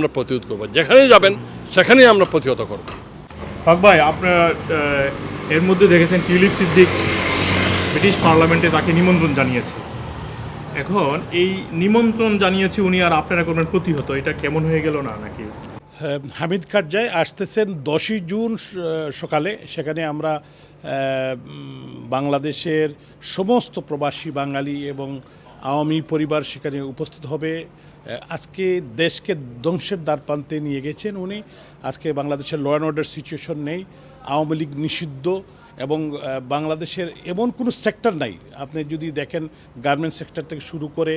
আমরা প্রতিরোধ করব। যেখানেই যাবেন সেখানেই আমরা প্রতিহত করব। হক ভাই আপনারা এর মধ্যে দেখেছেন টিউলিপ সিদ্দিক ব্রিটিশ পার্লামেন্টে তাকে নিমন্ত্রণ জানিয়েছে। এখন এই নিমন্ত্রণ জানিয়েছে উনি আর আপনারা করবেন প্রতিহত এটা কেমন হয়ে গেল না নাকি? হ্যাঁ, হামিদ কারজাই আসতেছেন দশই জুন সকালে। সেখানে আমরা বাংলাদেশের সমস্ত প্রবাসী বাঙালি এবং আওয়ামী পরিবার সেখানে উপস্থিত হবে। আজকে দেশকে ধ্বংসের দ্বার প্রান্তে নিয়ে গেছেন উনি। আজকে বাংলাদেশের ল অ্যান্ড অর্ডার সিচুয়েশন নেই, আওয়ামী লীগ নিষিদ্ধ এবং বাংলাদেশের এমন কোনো সেক্টর নাই। আপনি যদি দেখেন গার্মেন্টস সেক্টর থেকে শুরু করে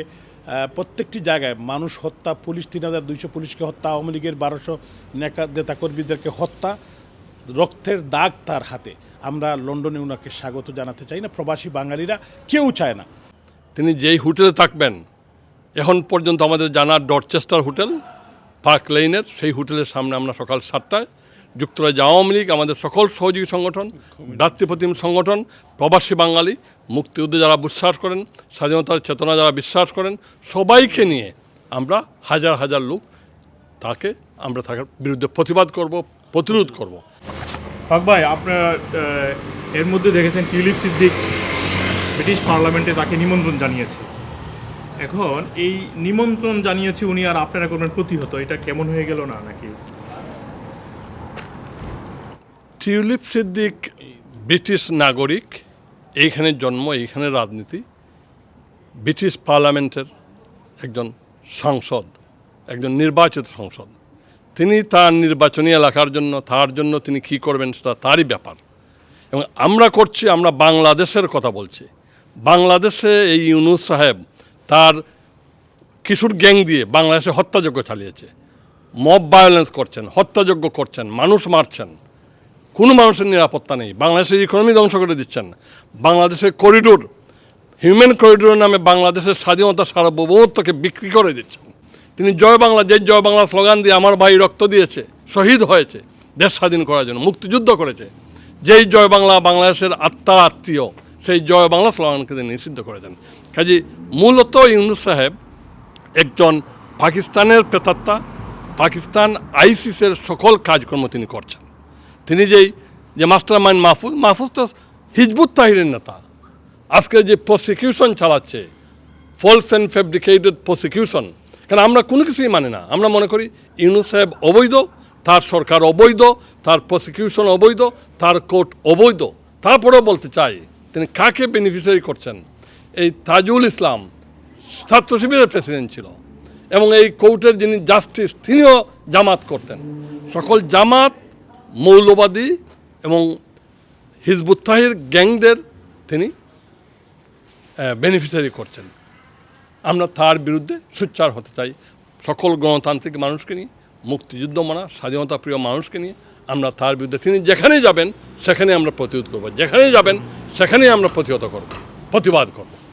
প্রত্যেকটি জায়গায় মানুষ হত্যা, পুলিশ তিন হাজার দুইশো পুলিশকে হত্যা, আওয়ামী লীগের বারোশো নেতা নেতাকর্মীদেরকে হত্যা, রক্তের দাগ তার হাতে। আমরা লন্ডনে ওনাকে স্বাগত জানাতে চাই না, প্রবাসী বাঙালিরা কেউ চায় না। তিনি যেই হোটেলে থাকবেন, এখন পর্যন্ত আমাদের জানা ডরচেস্টার হোটেল, পার্ক লেনের সেই হোটেলের সামনে আমরা সকাল সাতটায় যুক্তরাজ্য আওয়ামী লীগ, আমাদের সকল সহযোগী সংগঠন দাতৃপ্রতিম সংগঠন, প্রবাসী বাঙালি মুক্তিযুদ্ধে যারা বিশ্বাস করেন, স্বাধীনতার চেতনা যারা বিশ্বাস করেন, সবাইকে নিয়ে আমরা হাজার হাজার লোক তাকে আমরা তার বিরুদ্ধে প্রতিবাদ করব, প্রতিরোধ করব। ভাই, আপনারা এর মধ্যে দেখেছেন টিউলিপ সিদ্দিক ব্রিটিশ পার্লামেন্টে তাকে নিমন্ত্রণ জানিয়েছে। এখন এই নিমন্ত্রণ জানিয়েছে উনি আর আপনারা করবেন প্রতিহত, এটা কেমন হয়ে গেল না নাকি? টিউলিপ সিদ্দিক ব্রিটিশ নাগরিক, এইখানে জন্ম, এইখানে রাজনীতি, ব্রিটিশ পার্লামেন্টের একজন সাংসদ, একজন নির্বাচিত সংসদ। তিনি তার নির্বাচনী এলাকার জন্য, তার জন্য তিনি কী করবেন সেটা তারই ব্যাপার। এবং আমরা করছি, আমরা বাংলাদেশের কথা বলছি। বাংলাদেশে এই ইউনুস সাহেব তার কিশোর গ্যাং দিয়ে বাংলাদেশে হত্যাযজ্ঞ চালিয়েছে। মব ভায়োলেন্স করছেন, হত্যাযজ্ঞ করছেন, মানুষ মারছেন। কোনো মানুষের নিরাপত্তা নেই। বাংলাদেশের ইকোনমি ধ্বংস করে দিচ্ছেন। বাংলাদেশের করিডোর হিউম্যান করিডোর নামে বাংলাদেশের স্বাধীনতা সার্বভৌমত্বকে বিক্রি করে দিচ্ছেন। তিনি জয় বাংলা, যে জয় বাংলা স্লোগান দিয়ে আমার ভাই রক্ত দিয়েছে, শহীদ হয়েছে, দেশ স্বাধীন করার জন্য, মুক্তিযুদ্ধ করেছে। যেই জয় বাংলা, বাংলাদেশের আত্মার আত্মীয়। সেই জয় বাংলা স্লোগানকে তিনি নিষিদ্ধ করে দেন। কাজে মূলত ইউনুস সাহেব একজন পাকিস্তানের প্রেতাত্মা, পাকিস্তান আইসিসের সকল কাজকর্ম তিনি করছেন। তিনি যেই যে মাস্টার মাইন্ড মাহফুজ মাহফুজ তো হিজবুত তাহিরের নেতা। আজকে যে প্রসিকিউশন চালাচ্ছে, ফলস অ্যান্ড ফেব্রিকেটেড প্রসিকিউশন কারণ আমরা কোনো কিছুই মানে না। আমরা মনে করি ইউনুস সাহেব অবৈধ, তার সরকার অবৈধ, তার প্রসিকিউশন অবৈধ, তার কোর্ট অবৈধ। তারপরেও বলতে চাই তিনি কাকে বেনিফিশিয়ারি করছেন? এই তাজুল ইসলাম ছাত্র শিবিরের প্রেসিডেন্ট ছিল এবং এই কোর্টের যিনি জাস্টিস তিনিও জামাত করতেন। সকল জামাত মৌলবাদী এবং হিজবুত তাহির গ্যাংদের তিনি বেনিফিশিয়ারি করছেন। আমরা তার বিরুদ্ধে সোচ্চার হতে চাই। সকল গণতান্ত্রিক মানুষকে নিয়ে, মুক্তিযুদ্ধ মানা, স্বাধীনতা প্রিয় মানুষকে নিয়ে আমরা তার বিরুদ্ধে, তিনি যেখানেই যাবেন, সেখানেই আমরা প্রতিরোধ করব। যেখানেই যাবেন সেখানেই আমরা প্রতিহত করব প্রতিবাদ করব।